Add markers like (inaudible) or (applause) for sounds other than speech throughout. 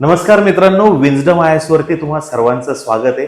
नमस्कार मित्रांनो विजडम आयसवरती तुम्हा सर्वांचं स्वागत आहे.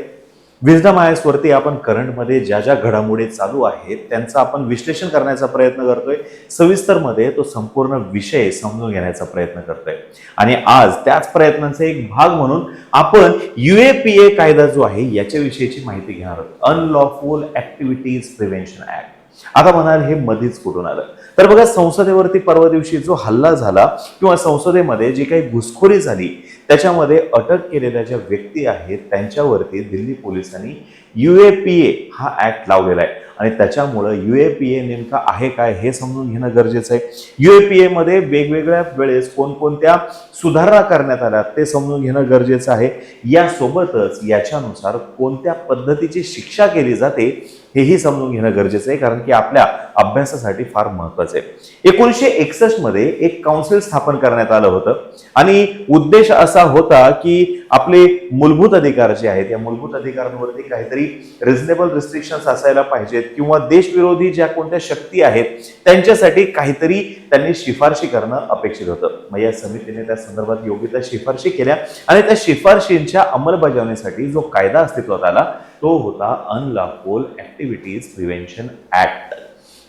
विजडम आयसवरती आपण करंटमध्ये ज्या ज्या घडामोडी चालू आहेत त्यांचं आपण विश्लेषण करण्याचा प्रयत्न करतोय. सविस्तरमध्ये तो संपूर्ण विषय समजून घेण्याचा प्रयत्न करतोय. आणि आज त्याच प्रयत्नांचा एक भाग म्हणून आपण युएपीए कायदा जो आहे याच्याविषयीची माहिती घेणार आहोत. अनलॉफुल ऍक्टिव्हिटीज प्रिव्हेन्शन ऍक्ट आता म्हणाल हे मधीच कुठून आलं? तर बघा संसदेवरती परवा दिवशी जो हल्ला झाला किंवा संसदेमध्ये जी काही घुसखोरी झाली त्याच्यामध्ये अटक केलेल्या ज्या व्यक्ती आहेत त्यांच्यावरती दिल्ली पोलिसांनी युएपीए हा ऍक्ट लावलेला आहे. आणि त्याच्यामुळं युएपीए नेमका आहे काय हे समजून घेणं गरजेचं आहे. युएपीए मध्ये वेगवेगळ्या वेळेस कोणकोणत्या सुधारणा करण्यात आल्या ते समजून घेणं गरजेचं आहे. यासोबतच याच्यानुसार कोणत्या पद्धतीची शिक्षा केली जाते हेही समजून घेणं गरजेचं आहे कारण की आपल्या अभ्यासासाठी फार महत्वाचं आहे. एकोणीसशे एकसष्टमध्ये एक काउन्सिल स्थापन करण्यात आलं होतं. आणि उद्देश असा होता की आपले मूलभूत अधिकार जे आहेत या मूलभूत अधिकारांवरती काहीतरी रिझनेबल रिस्ट्रिक्शन्स असायला पाहिजेत किंवा देशविरोधी ज्या कोणत्या शक्ती आहेत त्यांच्यासाठी काहीतरी त्यांनी शिफारशी करणं अपेक्षित होतं. मग या समितीने त्या संदर्भात योग्य त्या शिफारशी केल्या. आणि त्या शिफारशींच्या अंमलबजावणीसाठी जो कायदा अस्तित्वात आला तो होता अनलॉफुल ऍक्टिव्हिटीज प्रिव्हेन्शन ऍक्ट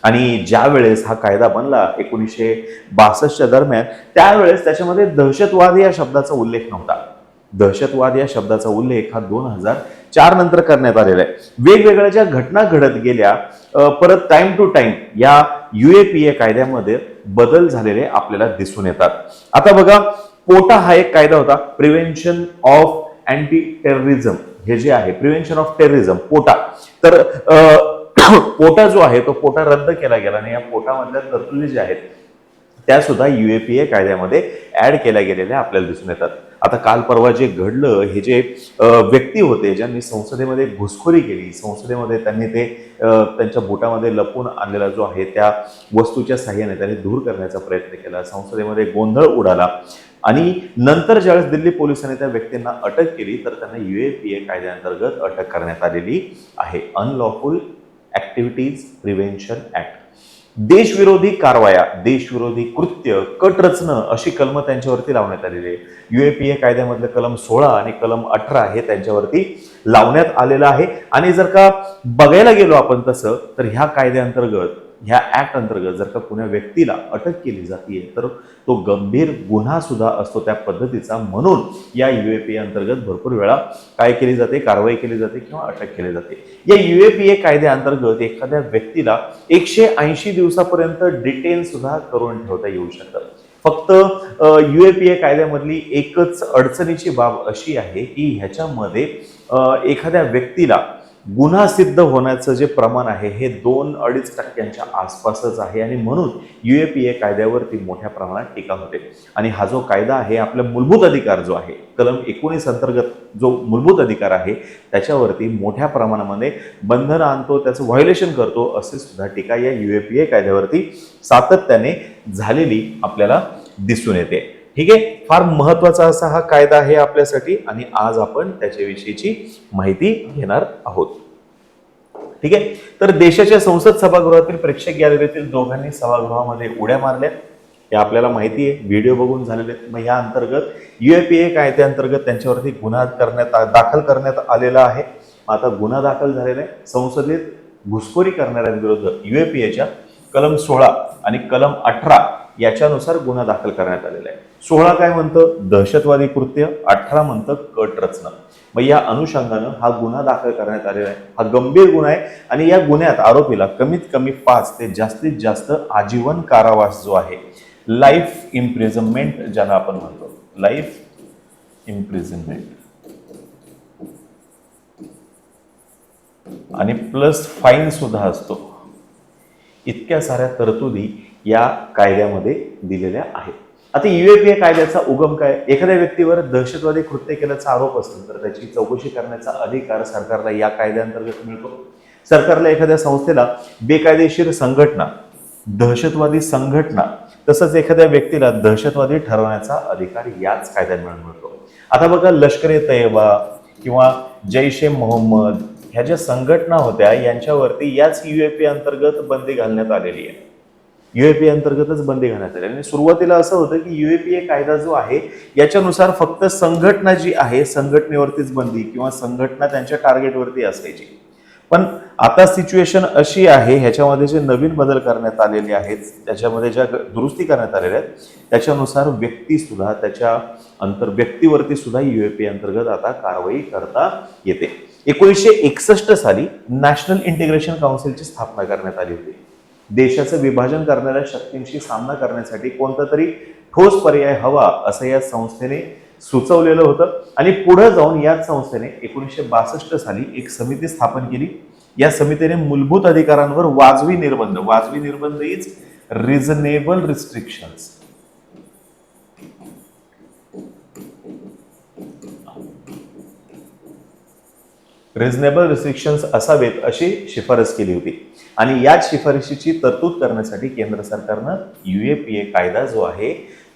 आणि ज्या वेळेस हा कायदा बनला एकोणीसशे बासष्टच्या दरम्यान त्यावेळेस त्याच्यामध्ये दहशतवाद या शब्दाचा उल्लेख नव्हता. दहशतवाद या शब्दाचा उल्लेख हा दोन हजार चार नंतर करण्यात आलेला आहे. वेगवेगळ्या ज्या घटना घडत गेल्या परत टाइम टू टाइम या युएपीए कायद्यामध्ये बदल झालेले आपल्याला दिसून येतात. आता बघा पोटा हा एक कायदा होता प्रिव्हेन्शन ऑफ अँटी टेररिझम हे जे आहे प्रिव्हेन्शन ऑफ टेररिझम पोटा. तर (clears throat) पोटा जो आहे तो पोटा रद्द केला गेला आणि या पोटामधल्या तरतुदी ज्या आहेत त्या सुद्धा युएपीए कायद्यामध्ये ऍड केल्या गेलेल्या आपल्याला दिसून येतात. आता काल परवा जे घडलं हे जे व्यक्ती होते ज्यांनी संसदेमध्ये घुसखोरी केली संसदेमध्ये त्यांनी ते त्यांच्या बोटामध्ये लपून आणलेला जो आहे त्या वस्तूच्या साह्याने त्यांनी दूर करण्याचा प्रयत्न केला संसदेमध्ये गोंधळ उडाला. आणि नंतर ज्यावेळेस दिल्ली पोलिसांनी त्या व्यक्तींना अटक केली तर त्यांना यू ए पी ए कायद्याअंतर्गत अटक करण्यात आलेली आहे. अनलॉफुल ऍक्टिव्हिटीज प्रिव्हेन्शन ऍक्ट देशविरोधी कारवाया देशविरोधी कृत्य कट रचणं अशी कलम त्यांच्यावरती लावण्यात आलेली आहे. युएपीए कायद्यामधलं कलम सोळा आणि कलम अठरा हे त्यांच्यावरती लावण्यात आलेलं आहे. आणि जर का बघायला गेलो आपण तसं तर ह्या कायद्याअंतर्गत ह्या ॲक्ट अंतर्गत जर का कुण्या व्यक्तीला अटक केली जाते तर तो गंभीर गुन्हा सुद्धा असतो त्या पद्धतीचा. म्हणून या यू ए पी ए अंतर्गत भरपूर वेळा काय केली जाते? कारवाई केली जाते किंवा अटक केली जाते. या यू ए पी ए कायद्याअंतर्गत एखाद्या व्यक्तीला एकशे ऐंशी दिवसापर्यंत डिटेन सुद्धा करून ठेवता येऊ शकतं. फक्त यू ए पी ए कायद्यामधली एकच अडचणीची बाब अशी आहे की ह्याच्यामध्ये एखाद्या व्यक्तीला गुन्हा सिद्ध होण्याचं जे प्रमाण आहे हे दोन अडीच टक्क्यांच्या आसपासच आहे आणि म्हणून यू ए पी ए कायद्यावरती मोठ्या प्रमाणात टीका होते. आणि हा जो कायदा आहे आपला मूलभूत अधिकार जो आहे कलम एकोणीस अंतर्गत जो मूलभूत अधिकार आहे त्याच्यावरती मोठ्या प्रमाणामध्ये बंधनं आणतो त्याचं व्हायोलेशन करतो असे सुद्धा टीका या यू ए पी ए कायद्यावरती सातत्याने झालेली आपल्याला दिसून येते. ठीक आहे? फार महत्त्वाचा असा हा कायदा आहे आपल्यासाठी आणि आज आपण त्याच्याविषयीची माहिती घेणार आहोत. ठीक आहे? तर देशाच्या संसद सभागृहातील प्रेक्षक गॅलरीतील दोघांनी सभागृहामध्ये उड्या मारल्या. हे आपल्याला माहिती आहे. व्हिडिओ बघून झालेले. आहेत. मग या अंतर्गत युएपीए कायद्याअंतर्गत त्यांच्यावरती गुन्हा करण्यात दाखल करण्यात आलेला आहे. आता गुन्हा दाखल झालेला आहे. संसदेत घुसखोरी करणाऱ्यांविरुद्ध युएपीएच्या कलम सोळा आणि कलम अठरा याच्यानुसार गुन्हा दाखल करण्यात आलेला आहे. सोळा काय म्हणतं? दहशतवादी कृत्य अठरा म्हणतं कट रचना. मग या अनुषंगानं हा गुन्हा दाखल करण्यात आलेला आहे. हा गंभीर गुन्हा आहे आणि या गुन्ह्यात आरोपीला कमीत कमी पाच ते जास्तीत जास्त आजीवन कारावास जो आहे लाईफ इम्प्रिझनमेंट ज्याला आपण म्हणतो. लाईफ इम्प्रिझनमेंट आणि प्लस फाईन सुद्धा असतो. इतक्या साऱ्या तरतुदी या कायद्यामध्ये दिलेल्या आहेत. आता युएपीए कायद्याचा उगम काय? एखाद्या व्यक्तीवर दहशतवादी कृत्य केल्याचा आरोप असतो तर त्याची चौकशी करण्याचा अधिकार सरकारला या कायद्याअंतर्गत मिळतो. सरकारला एखाद्या संस्थेला बेकायदेशीर संघटना दहशतवादी संघटना तसंच एखाद्या व्यक्तीला दहशतवादी ठरवण्याचा अधिकार याच कायद्यामुळे मिळतो. आता बघा लष्कर ए किंवा जैश ए मोहम्मद ह्या ज्या संघटना होत्या यांच्यावरती याच युएपी अंतर्गत बंदी घालण्यात आलेली आहे. युएपी अंतर्गतच बंदी घालण्यात आली. आणि सुरुवातीला असं होतं की युएपीए कायदा जो आहे याच्यानुसार फक्त संघटना जी आहे संघटनेवरतीच बंदी किंवा संघटना त्यांच्या टार्गेटवरती असायची. पण आता सिच्युएशन अशी आहे ह्याच्यामध्ये जे नवीन बदल करण्यात आलेले आहेत त्याच्यामध्ये ज्या दुरुस्ती करण्यात आलेल्या आहेत त्याच्यानुसार व्यक्ती सुद्धा त्याच्या अंतर व्यक्तीवरती सुद्धा युएपी अंतर्गत आता कारवाई करता येते. एकोणीसशे एकसष्ट साली नॅशनल इंटिग्रेशन काउन्सिलची स्थापना करण्यात आली होती. देशाचं विभाजन करणाऱ्या शक्तींशी सामना करण्यासाठी कोणता तरी ठोस पर्याय हवा असं या संस्थेने सुचवलेलं होतं. आणि पुढे जाऊन याच संस्थेने एकोणीसशे बासष्ट साली एक समिती स्थापन केली. या समितीने मूलभूत अधिकारांवर वाजवी निर्बंध वाजवी निर्बंध is reasonable restrictions reasonable restrictions असावेत अशी शिफारस केली होती. आणि याच शिफारशीची तरतूद करण्यासाठी केंद्र सरकारनं युएपीए कायदा जो आहे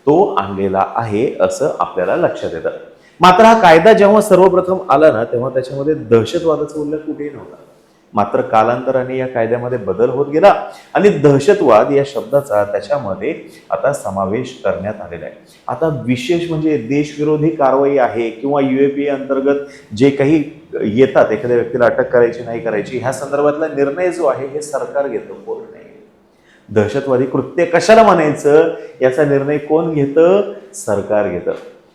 तो आणलेला आहे असं आपल्याला लक्षात येतं. मात्र हा कायदा जेव्हा सर्वप्रथम आला ना तेव्हा त्याच्यामध्ये दहशतवादाचा उल्लेख कुठेही नव्हता. मात्र कालांतराने या कायद्यामध्ये बदल होत गेला आणि दहशतवाद या शब्दाचा त्याच्यामध्ये आता समावेश करण्यात आलेला आहे. आता विशेष म्हणजे देशविरोधी कारवाई आहे किंवा युएपीए अंतर्गत जे काही येतात एखाद्या व्यक्तीला अटक करायची नाही करायची ह्या संदर्भातला निर्णय जो आहे हे सरकार घेतं कोर्ट नाही? दहशतवादी कृत्य कशाला म्हणायचं? याचा निर्णय कोण घेतं? सरकार घेतं.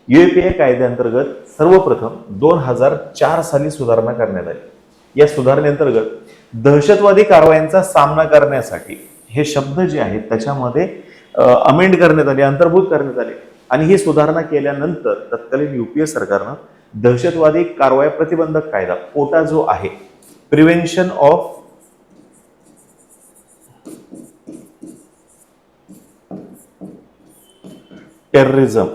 युएपीए कायद्याअंतर्गत सर्वप्रथम दोन हजार चार साली सुधारणा करण्यात आली. या सुधारणेअंतर्गत दहशतवादी कारवायांचा सामना करण्यासाठी हे शब्द जे आहेत त्याच्यामध्ये अमेंड करण्यात आले अंतर्भूत करण्यात आले. आणि ही सुधारणा केल्यानंतर तत्कालीन युपीए सरकारनं दहशतवादी कारवाया प्रतिबंधक कायदा कोटा जो आहे prevention of terrorism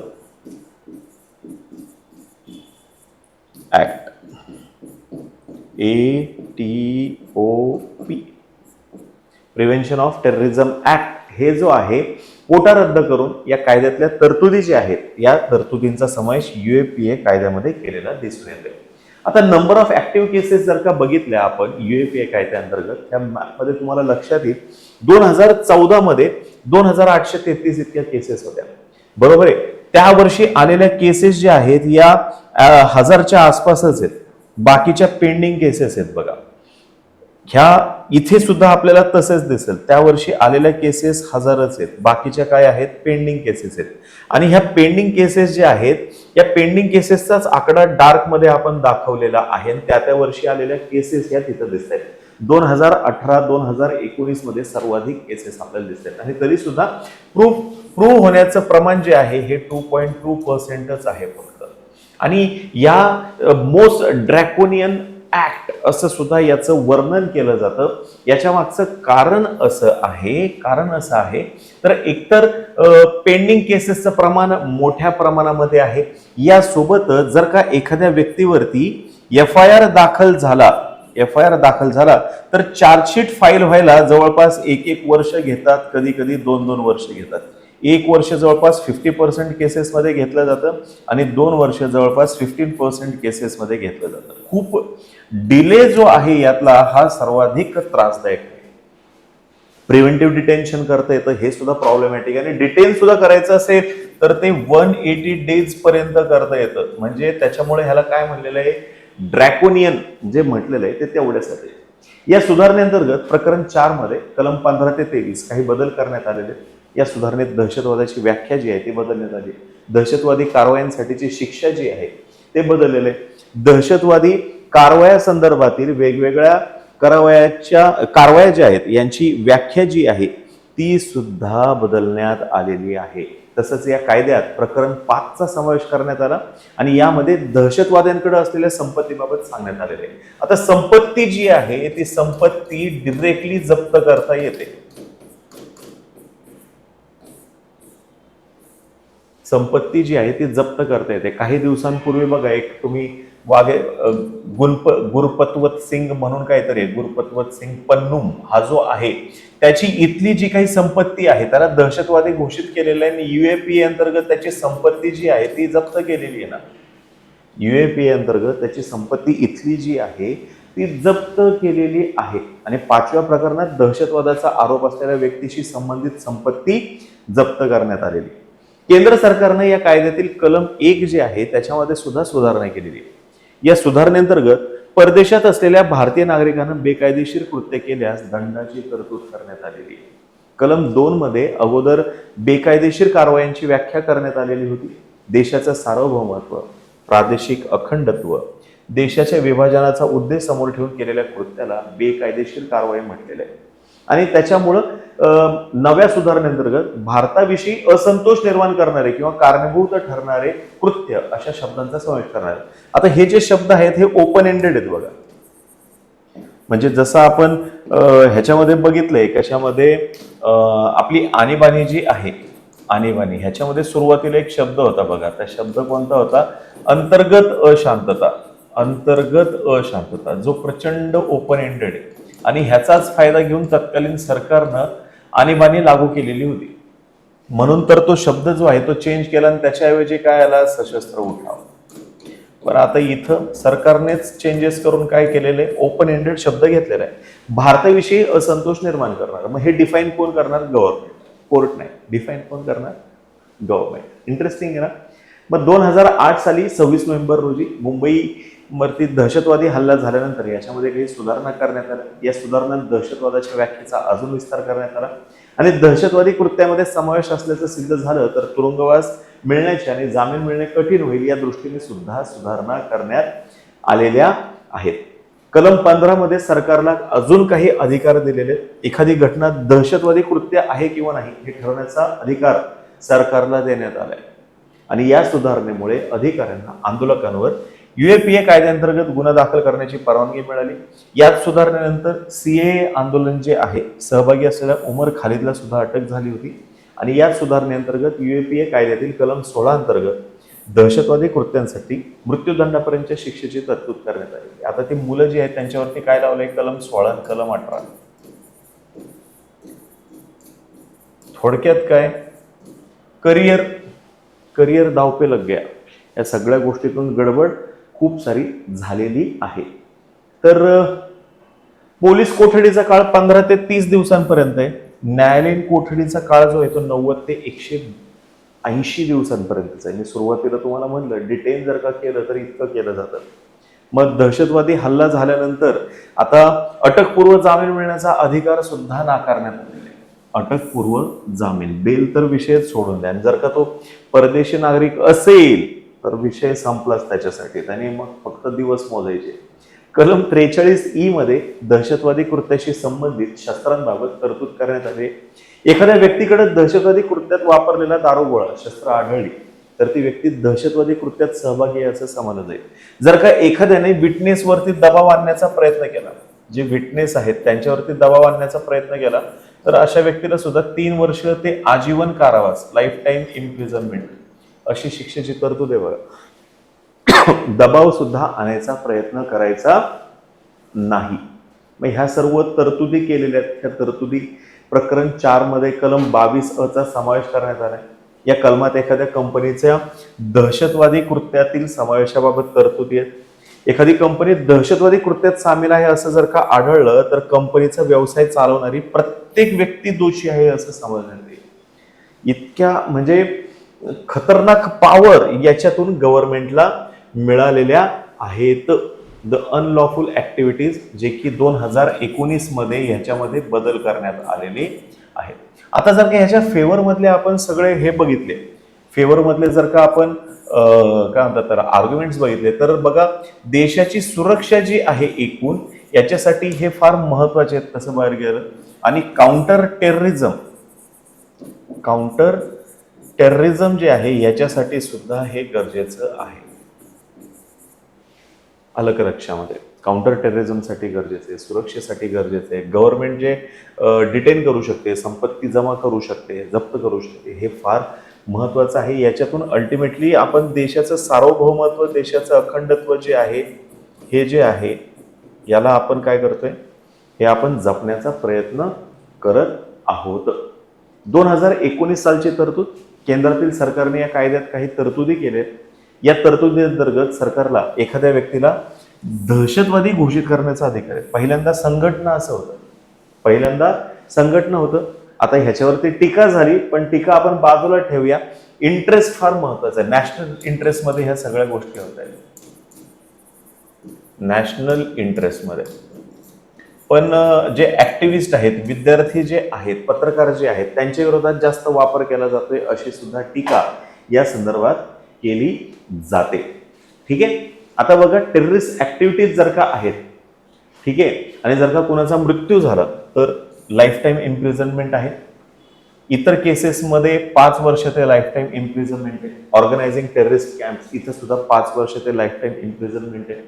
act A T O P prevention of terrorism act हे जो आहे कोटा रद्द करून या कायद्यातल्या तरतुदी ज्या आहेत या तरतुदींचा समावेश यू ए पी ए कायद्यामध्ये केलेला दिसून येतो आता नंबर ऑफ ऍक्टिव्ह केसेस जर का बघितल्या आपण यू ए पी ए कायद्याअंतर्गत त्या मॅपमध्ये तुम्हाला लक्षात येईल दोन हजार चौदामध्ये दोन हजार आठशे तेहतीस इतक्या केसेस होत्या. बरोबर आहे? त्या वर्षी आलेल्या केसेस ज्या आहेत या हजारच्या आसपासच आहेत. बाकीच्या पेंडिंग केसेस आहेत बघा. ह्या इथे सुद्धा आपल्याला तसेच दिसेल. त्या वर्षी आलेल्या केसेस हजारच आहेत. बाकीच्या काय आहेत? पेंडिंग केसेस आहेत. आणि ह्या पेंडिंग केसेस जे आहेत या पेंडिंग केसेसचाच आकडा डार्कमध्ये आपण दाखवलेला आहे आणि त्या त्या वर्षी आलेल्या केसेस या तिथं दिसत आहेत. दोन हजार अठरा दोन हजार एकोणीसमध्ये सर्वाधिक केसेस आपल्याला दिसत आहेत. आणि तरी सुद्धा प्रूफ प्रूव्ह होण्याचं प्रमाण जे आहे हे टू पॉईंट टू पर्सेंटच आहे. फक्त आणि या मोस्ट ड्रॅकोनियन ऍक्ट असं सुद्धा याचं वर्णन केलं जातं. याच्या मागचं कारण असं आहे कारण असं आहे. तर एकतर पेंडिंग केसेसचं प्रमाण मोठ्या प्रमाणामध्ये आहे. यासोबतच जर का एखाद्या व्यक्तीवरती एफ आय आर दाखल झाला एफ आय आर दाखल झाला तर चार्जशीट फाईल व्हायला जवळपास एक एक वर्ष घेतात कधी कधी दोन दोन वर्ष घेतात. एक वर्ष जवळपास फिफ्टी पर्सेंट केसेसमध्ये घेतलं जातं आणि दोन वर्ष जवळपास फिफ्टीन पर्सेंट केसेसमध्ये घेतलं जातं. खूप डिले जो आहे यातला हा सर्वाधिक त्रासदायक प्रिव्हेंटिव्ह डिटेन्शन करता येतं हे सुद्धा प्रॉब्लेमॅटिक आणि डिटेन सुद्धा करायचं असेल तर ते वन एटी डेज पर्यंत करता येतं. म्हणजे त्याच्यामुळे ह्याला काय म्हणलेलं आहे? ड्रॅकोनियन जे म्हटलेलं आहे ते तेवढ्यासाठी. या सुधारणेअंतर्गत प्रकरण चारमध्ये कलम पंधरा ते तेवीस काही बदल करण्यात आलेले आहेत. या सुधारणेत दहशतवादाची व्याख्या जी आहे ती बदलण्यात आली. दहशतवादी कारवायांसाठीची शिक्षा जी आहे ते बदललेले. दहशतवादी कारवाया संदर्भातील वेगवेगळ्या कारवायाच्या कारवाया ज्या आहेत यांची व्याख्या जी आहे ती सुद्धा बदलण्यात आलेली आहे. तसंच या कायद्यात प्रकरण पाचचा समावेश करण्यात आला आणि यामध्ये दहशतवाद्यांकडे असलेल्या संपत्तीबाबत सांगण्यात आलेले. आहे आता संपत्ती जी आहे ती संपत्ती डिरेक्टली जप्त करता येते. संपत्ती जी आहे ती जप्त करता येते. काही दिवसांपूर्वी बघा एक तुम्ही वागे गुरप गुलप गुरपतवत सिंग म्हणून काहीतरी आहे गुरपतवत सिंग पन्नुम हा जो आहे त्याची इथली जी काही संपत्ती आहे त्याला दहशतवादी घोषित केलेलं आहे आणि युएपी अंतर्गत त्याची संपत्ती जी आहे ती जप्त केलेली आहे ना. युएपी अंतर्गत त्याची संपत्ती इथली जी आहे ती जप्त केलेली आहे. आणि पाचव्या प्रकरणात दहशतवादाचा आरोप असलेल्या व्यक्तीशी संबंधित संपत्ती जप्त करण्यात आलेली. केंद्र सरकारनं या कायद्यातील कलम एक जे आहे त्याच्यामध्ये सुद्धा सुधारणा केलेली आहे. या सुधारणेअंतर्गत परदेशात असलेल्या भारतीय नागरिकांना बेकायदेशीर कृत्य केल्यास दंडाची तरतूद करण्यात आलेली आहे. कलम दोन मध्ये अगोदर बेकायदेशीर कारवायांची व्याख्या करण्यात आलेली होती. देशाचं सार्वभौमत्व प्रादेशिक अखंडत्व देशाच्या विभाजनाचा उद्देश समोर ठेवून केलेल्या कृत्याला बेकायदेशीर कारवाई म्हटलेलं आहे. आणि त्याच्यामुळं नव्या सुधारणेअंतर्गत भारताविषयी असंतोष निर्माण करणारे किंवा कारणीभूत ठरणारे कृत्य अशा शब्दांचा समावेश करणार. आहे. आता हे जे शब्द आहेत हे ओपन एंडेड आहेत बघा. म्हणजे जसं आपण ह्याच्यामध्ये बघितलंय कशामध्ये आपली आणीबाणी जी आहे आणीबाणी ह्याच्यामध्ये सुरुवातीला एक शब्द होता बघा. त्या शब्द कोणता होता? अंतर्गत अशांतता. अंतर्गत अशांतता. जो प्रचंड ओपन एंडेड आहे. आणि ह्याचाच फायदा घेऊन तत्कालीन सरकारनं आणीबाणी लागू केलेली होती. म्हणून तर तो शब्द जो आहे तो चेंज केला आणि त्याच्याऐवजी काय आला? सशस्त्र उठाव. पण आता इथं सरकारनेच चेंजेस करून काय केलेले? ओपन एंडेड शब्द घेतलेला आहे भारताविषयी असंतोष निर्माण करणार. मग हे डिफाईन कोण करणार? गव्हर्नमेंट कोर्ट नाही. डिफाईन कोण करणार? गव्हर्नमेंट इंटरेस्टिंग आहे ना? मग दोन हजार आठ साली सव्वीस नोव्हेंबर रोजी मुंबई वरती दहशतवादी हल्ला झाल्यानंतर याच्यामध्ये काही सुधारणा करण्यात आल्या. या सुधारणात दहशतवादाच्या व्याख्येचा अजून विस्तार करण्यात आला. आणि दहशतवादी कृत्यामध्ये समावेश असल्याचं सिद्ध झालं तर तुरुंगवास मिळण्याची आणि जामीन मिळणे कठीण होईल या दृष्टीने सुद्धा सुधारणा करण्यात आलेल्या आहेत. कलम पंधरामध्ये सरकारला अजून काही अधिकार दिलेले आहेत. एखादी घटना दहशतवादी कृत्य आहे किंवा नाही हे ठरवण्याचा अधिकार सरकारला देण्यात आलाय. आणि या सुधारणेमुळे अधिकाऱ्यांना आंदोलकांवर युएपीए कायद्याअंतर्गत गुन्हा दाखल करण्याची परवानगी मिळाली. यात सुधारणेनंतर सीए आंदोलन जे आहे सहभागी असलेल्या उमर खालिदला सुद्धा अटक झाली होती. आणि याच सुधारणेअंतर्गत युएपीए कायद्यातील कलम सोळा अंतर्गत दहशतवादी कृत्यांसाठी मृत्यूदंडापर्यंतच्या शिक्षेची तरतूद करण्यात आली. आता ती मुलं जी आहेत त्यांच्यावरती काय लावलंय कलम सोळा आणि कलम अठरा. थोडक्यात काय? करिअर करिअर धावपे लग गया या सगळ्या गोष्टीतून गडबड खूप सारी झालेली आहे. तर पोलीस कोठडीचा काळ पंधरा ते तीस दिवसांपर्यंत आहे. न्यायालयीन कोठडीचा काळ जो आहे तो नव्वद ते एकशे ऐंशी दिवसांपर्यंतचा आहे. मी सुरुवातीला तुम्हाला म्हणलं डिटेन जर का केलं तर इतकं केलं जातं. मग दहशतवादी हल्ला झाल्यानंतर आता अटकपूर्व जामीन मिळण्याचा अधिकार सुद्धा नाकारण्यात आलेला आहे. अटकपूर्व जामीन बेल तर विषय सोडून द्या. आणि जर का तो परदेशी नागरिक असेल तर विषय संपलाच त्याच्यासाठी. त्यांनी मग फक्त दिवस मोजायचे. कलम त्रेचाळीस ई मध्ये दहशतवादी कृत्याशी संबंधित शस्त्रांबाबत तरतूद करण्यात आली. एखाद्या व्यक्तीकडे दहशतवादी कृत्यात वापरलेला दारुगोळा शस्त्र आढळली तर ती व्यक्ती दहशतवादी कृत्यात सहभागी आहे असं समजलं जाईल. जर का एखाद्याने विटनेसवरती दबाव आणण्याचा प्रयत्न केला जे विटनेस आहेत त्यांच्यावरती दबाव आणण्याचा प्रयत्न केला तर अशा व्यक्तीला सुद्धा तीन वर्ष ते आजीवन कारावास लाईफ टाईम इम्प्रिझनमेंट अशी शिक्षेची तरतूद आहे बघा. दबाव सुद्धा आणायचा प्रयत्न करायचा नाही. मग ह्या सर्व तरतुदी केलेल्या आहेत. त्या तरतुदी प्रकरण चारमध्ये कलम बावीस अचा समावेश करण्यात आलाय. या कलमात एखाद्या कंपनीच्या दहशतवादी कृत्यातील समावेशाबाबत तरतुदी आहेत. एखादी कंपनी दहशतवादी कृत्यात सामील आहे असं जर का आढळलं तर कंपनीचा व्यवसाय चालवणारी प्रत्येक व्यक्ती दोषी आहे असं समजण्यात येईल. इतक्या म्हणजे खतरनाक पॉवर याच्यातून गव्हर्नमेंटला मिळालेल्या आहेत. द अनलॉफुल ॲक्टिव्हिटीज जे की दोन हजार एकोणीसमध्ये ह्याच्यामध्ये बदल करण्यात आलेले आहेत. आता जर का ह्याच्या फेवरमधले आपण सगळे हे बघितले फेवरमधले जर का आपण काय म्हणतात तर आर्ग्युमेंट्स बघितले तर बघा देशाची सुरक्षा जी आहे एकूण याच्यासाठी हे फार महत्त्वाचे आहेत तसं बाहेर गेलं. आणि काउंटर टेररिझम काउंटर टेररिझम जे आहे याच्यासाठी सुद्धा हे गरजेचं आहे. आलं काउंटर टेररिझमसाठी गरजेचे आहे सुरक्षेसाठी गरजेचे आहे. गव्हर्नमेंट जे डिटेन करू शकते संपत्ती जमा करू शकते जप्त करू शकते हे फार महत्त्वाचं आहे. याच्यातून अल्टिमेटली आपण देशाचं सार्वभौमत्व देशाचं अखंडत्व जे आहे हे जे आहे याला आपण काय करतोय? हे आपण जपण्याचा प्रयत्न करत आहोत. दोन हजार एकोणीस सालची तरतूद केंद्रातील सरकारने या कायद्यात काही तरतुदी केल्या या तरतुदी अंतर्गत सरकारला एखाद्या व्यक्तीला दहशतवादी घोषित करण्याचा अधिकार आहे. पहिल्यांदा संघटना असं होतं. पहिल्यांदा संघटना होतं. आता ह्याच्यावरती टीका झाली पण टीका आपण बाजूला ठेवूया. इंटरेस्ट फार महत्त्वाचा आहे. नॅशनल इंटरेस्टमध्ये ह्या सगळ्या गोष्टी होत आहेत. नॅशनल इंटरेस्टमध्ये. पण जे ऍक्टिव्हिस्ट आहेत विद्यार्थी जे आहेत पत्रकार जे आहेत त्यांच्या विरोधात जास्त वापर केला जातोय अशी सुद्धा टीका या संदर्भात केली जाते. ठीक आहे? आता बघा टेररिस्ट ऍक्टिव्हिटीज जर का आहेत ठीक आहे? आणि जर का कुणाचा मृत्यू झाला तर लाईफ टाईम इम्प्रिझनमेंट आहे. इतर केसेसमध्ये पाच वर्ष ते लाईफ टाईम इम्प्रिझनमेंट आहे. ऑर्गनायझिंग टेररिस्ट कॅम्प इथं सुद्धा पाच वर्ष ते लाईफ टाईम इम्प्रिझनमेंट आहे.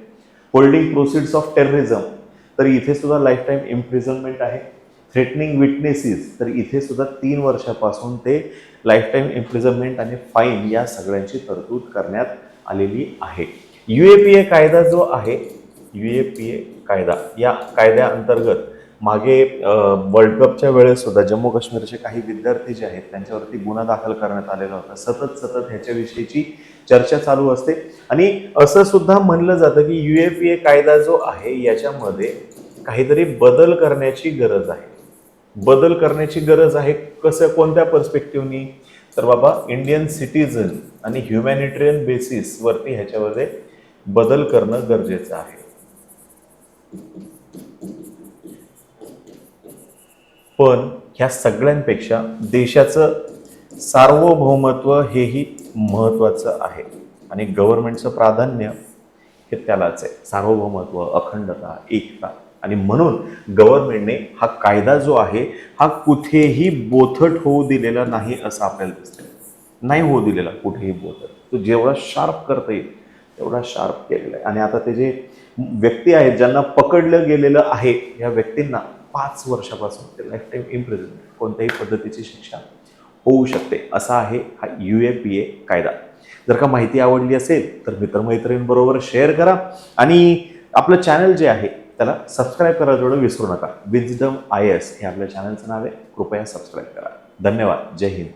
होल्डिंग प्रोसिड्स ऑफ टेररिझम तर इथे सुद्धा लाईफ टाईम इम्प्रिझनमेंट आहे. थ्रेटनिंग विटनेसेस तर इथे सुद्धा तीन वर्षापासून ते लाईफ टाईम इम्प्रिझनमेंट आणि फाईन या सगळ्यांची तरतूद करण्यात आलेली आहे. यू ए पी ए कायदा जो आहे यू ए पी ए कायदा या कायद्याअंतर्गत मागे वर्ल्ड कपच्या वेळेससुद्धा जम्मू काश्मीरचे काही विद्यार्थी जे आहेत त्यांच्यावरती गुन्हा दाखल करण्यात आलेला होता. सतत सतत ह्याच्याविषयीची चर्चा चालू असते. आणि असं सुद्धा म्हणलं जातं की यू एफ ए कायदा जो आहे याच्यामध्ये काहीतरी बदल करण्याची गरज आहे. बदल करण्याची गरज आहे कसं कोणत्या पर्स्पेक्टिव्हनी तर बाबा इंडियन सिटीजन आणि ह्युमॅनिटेरियन बेसिसवरती ह्याच्यामध्ये बदल करणं गरजेचं आहे. पण ह्या सगळ्यांपेक्षा देशाचं सार्वभौमत्व हेही महत्त्वाचं आहे. आणि गव्हर्नमेंटचं प्राधान्य हे त्यालाच आहे. सार्वभौमत्व अखंडता एकता. आणि म्हणून गव्हर्नमेंटने हा कायदा जो आहे हा कुठेही बोथट होऊ दिलेला नाही असं आपल्याला दिसतं नाही होऊ दिलेला कुठेही बोथट. तो जेवढा शार्प करता येईल तेवढा शार्प केलेला आहे. आणि आता ते जे व्यक्ती आहेत ज्यांना पकडलं गेलेलं आहे ह्या व्यक्तींना पाच वर्षापासून ते लाईफ टाईम इम्प्रिझनमेंट कोणत्याही पद्धतीची शिक्षा होऊ शकते. असा आहे हा यू ए पी ए कायदा. जर का माहिती आवडली असेल तर मित्रमैत्रिणींबरोबर शेअर करा आणि आपलं चॅनल जे आहे त्याला सबस्क्राईब करायला थोडं विसरू नका. विजडम आय एस हे आपल्या चॅनलचं नाव आहे. कृपया सबस्क्राईब करा. धन्यवाद. जय हिंद.